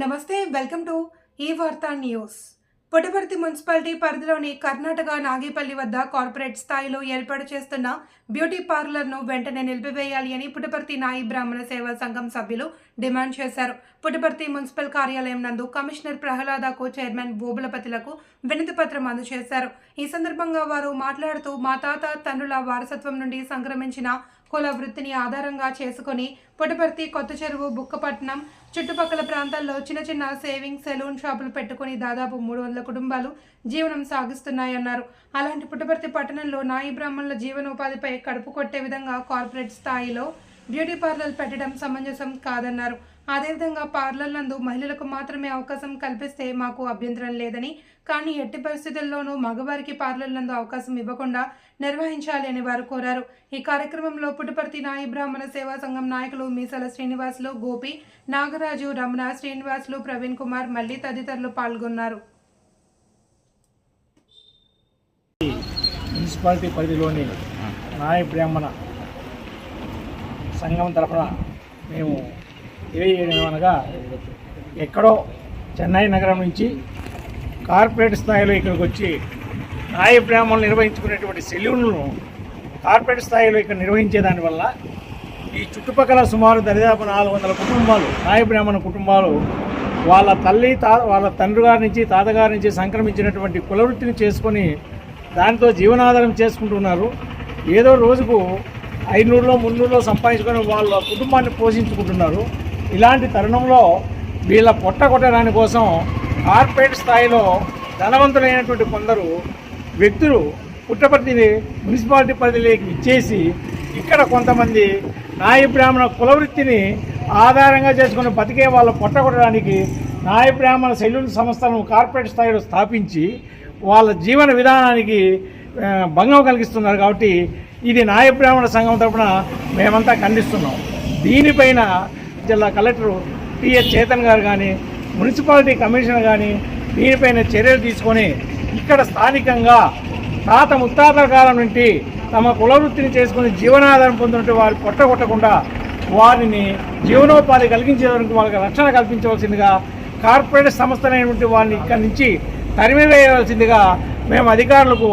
నమస్తే welcome to ఈ వార్తా న్యూస్. పుట్టపర్తి మున్సిపాలిటీ పరిధిలోని కర్ణాటక నాగేపల్లి వద్ద కార్పొరేట్ స్థాయిలో ఏర్పాటు చేస్తున్న బ్యూటీ పార్లర్ను వెంటనే నిలిపివేయాలి అని పుట్టపర్తి నాయి బ్రాహ్మణ సేవా సంఘం సభ్యులు డిమాండ్ చేశారు. పుట్టపర్తి మున్సిపల్ కార్యాలయం నందు కమిషనర్ ప్రహ్లాదకు చైర్మన్ బోబులపతిలకు వినతి పత్రం అందజేశారు. ఈ సందర్భంగా వారు మాట్లాడుతూ మా తాత తండ్రుల వారసత్వం నుండి సంక్రమించిన కుల వృత్తిని ఆధారంగా చేసుకొని పుటపర్తి కొత్త చెరువు బుక్కపట్నం చుట్టుపక్కల ప్రాంతాల్లో చిన్న చిన్న సేవింగ్ సెలూన్ షాపులు పెట్టుకుని దాదాపు మూడు వందల కుటుంబాలు జీవనం సాగిస్తున్నాయన్నారు. అలాంటి పుట్టపర్తి పట్టణంలో నాయి బ్రాహ్మణుల జీవనోపాధిపై కడుపు కొట్టే విధంగా కార్పొరేట్ స్థాయిలో బ్యూటీ పార్లర్ పెట్టడం సమంజసం కాదన్నారు. అదేవిధంగా పార్లర్ నందు మహిళలకు మాత్రమే అవకాశం కల్పిస్తే మాకు అభ్యంతరం లేదని కానీ ఎట్టి పరిస్థితుల్లోనూ మగవారికి పార్లర్ నందు అవకాశం ఇవ్వకుండా నిర్వహించాలి అని వారు కోరారు. ఈ కార్యక్రమంలో పుట్టుపర్తి నాయి బ్రాహ్మణ సేవా సంఘం నాయకులు మీసాల శ్రీనివాసులు గోపి నాగరాజు రమణ శ్రీనివాసులు ప్రవీణ్ కుమార్ మల్లి తదితరులు పాల్గొన్నారు. మున్సిపాలిటీ పరిధిలోని నాయ బ్రాహ్మణ సంఘం తరఫున మేము తెలియజేయడం అనగా ఎక్కడో చెన్నై నగరం నుంచి కార్పొరేట్ స్థాయిలో ఇక్కడికి వచ్చి న్యాయ బ్రాహ్మణులు నిర్వహించుకునేటువంటి సెల్యూన్లను కార్పొరేట్ స్థాయిలో ఇక్కడ నిర్వహించే దానివల్ల ఈ చుట్టుపక్కల సుమారు దరిదాపు నాలుగు వందల కుటుంబాలు న్యాయబ్రాహ్మణ కుటుంబాలు వాళ్ళ తల్లి తా వాళ్ళ తండ్రి గారి నుంచి తాతగారి నుంచి సంక్రమించినటువంటి కులవృత్తిని చేసుకొని దాంతో జీవనాధారం చేసుకుంటున్నారు. ఏదో రోజుకు ఐనూరులో మున్నూరులో సంపాదించుకొని వాళ్ళ కుటుంబాన్ని పోషించుకుంటున్నారు. ఇలాంటి తరుణంలో వీళ్ళ పొట్ట కొట్టడానికి కోసం కార్పొరేట్ స్థాయిలో ధనవంతులైనటువంటి కొందరు వ్యక్తులు పుట్టపర్తిని మున్సిపాలిటీ పరిధిలోకి ఇచ్చేసి ఇక్కడ కొంతమంది నాయ బ్రాహ్మణ కులవృత్తిని ఆధారంగా చేసుకుని బతికే వాళ్ళ పొట్ట కొట్టడానికి నాయ బ్రాహ్మణ సెల్యూన్ సంస్థలను కార్పొరేట్ స్థాయిలో స్థాపించి వాళ్ళ జీవన విధానానికి భంగం కలిగిస్తున్నారు కాబట్టి ఇది నాయ బ్రాహ్మణ సంఘం తరపున మేమంతా ఖండిస్తున్నాం. దీనిపైన జిల్లా కలెక్టర్ టిఎస్ చేతన్ గారు కానీ మున్సిపాలిటీ కమిషనర్ కానీ దీనిపైన చర్యలు తీసుకొని ఇక్కడ స్థానికంగా తాత ముత్తాతల కాలం నుండి తమ కులవృత్తిని చేసుకుని జీవనాధారం పొందినట్టు వారు కొట్టగొట్టకుండా వారిని జీవనోపాధి కలిగించేందుకు వాళ్ళకి రక్షణ కల్పించవలసిందిగా కార్పొరేట్ సంస్థలైనటువంటి వారిని ఇక్కడి నుంచి తరిమివేయవలసిందిగా మేము అధికారులకు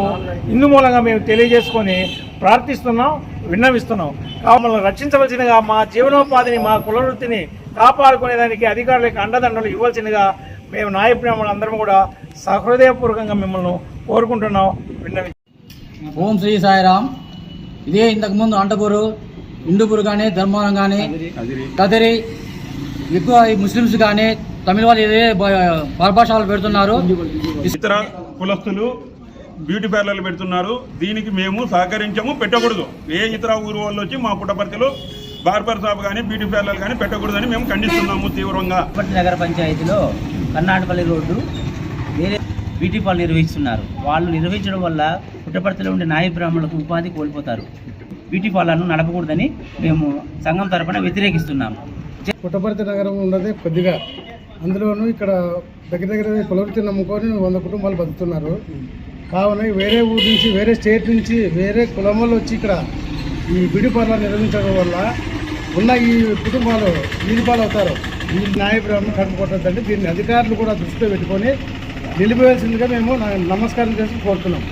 ఇందు మూలంగా మేము తెలియజేసుకొని ప్రార్థిస్తున్నాం. విన్నవిస్తున్నాం. కాబట్టి మనల్ని రక్షించవలసిందిగా మా జీవనోపాధిని మా కులవృత్తిని కాపాడుకునేదానికి అధికారులకు అండదండలు ఇవ్వాల్సిందిగా మేము నాయ బ్రాహ్మణులు అందరం కూడా సహృదయపూర్వకంగా మిమ్మల్ని కోరుకుంటున్నాం. విన్నవి ఓం శ్రీ సాయిరామ్. ఇదే ఇంతకుముందు అంటపూరు ఇండుపూరు కానీ ధర్మవరం కానీ కదిరి ఎక్కువ ఈ ముస్లిమ్స్ కానీ తమిళ వాళ్ళు ఇదే పరభాషాలు పెడుతున్నారు. ఇతర కులస్తులు బ్యూటీ పార్లర్లు పెడుతున్నారు. దీనికి మేము సహకరించము పెట్టకూడదు. ఏ ఇతర ఊరు వాళ్ళు వచ్చి మా పుట్టపర్తిలో బార్బర్ షాప్ కానీ బ్యూటీ పార్లర్ కానీ పెట్టకూడదని మేము ఖండిస్తున్నాము తీవ్రంగా. పుట్టపర్తి నగర పంచాయతీలో కర్ణాటపల్లి రోడ్డు వేరే బ్యూటీ పార్లర్ నిర్వహిస్తున్నారు. వాళ్ళు నిర్వహించడం వల్ల పుట్టపర్తిలో ఉండే నాయ బ్రాహ్మణులకు ఉపాధి కోల్పోతారు. బ్యూటీ పార్లర్ను నడపకూడదని మేము సంఘం తరపున వ్యతిరేకిస్తున్నాము పుట్టపర్తి నగరం ఉన్నది కొద్దిగా. అందులోనూ ఇక్కడ దగ్గర దగ్గర కులవృత్తి నమ్ముకొని వంద కుటుంబాలు బతుకుతున్నారు. కావున వేరే ఊరు నుంచి వేరే స్టేట్ నుంచి వేరే కులం వాళ్ళు వచ్చి ఇక్కడ ఈ బ్యూటీ నిర్వహించడం వల్ల ఉన్న ఈ కుటుంబాలు వీధిపాలు అవుతారు ఈ న్యాయప్రమం బ్రాహ్మణం దీన్ని అధికారులు కూడా దృష్టిలో పెట్టుకొని నిలిపివేయాల్సిందిగా మేము నా- నమస్కారం చేసి కోరుతున్నాం.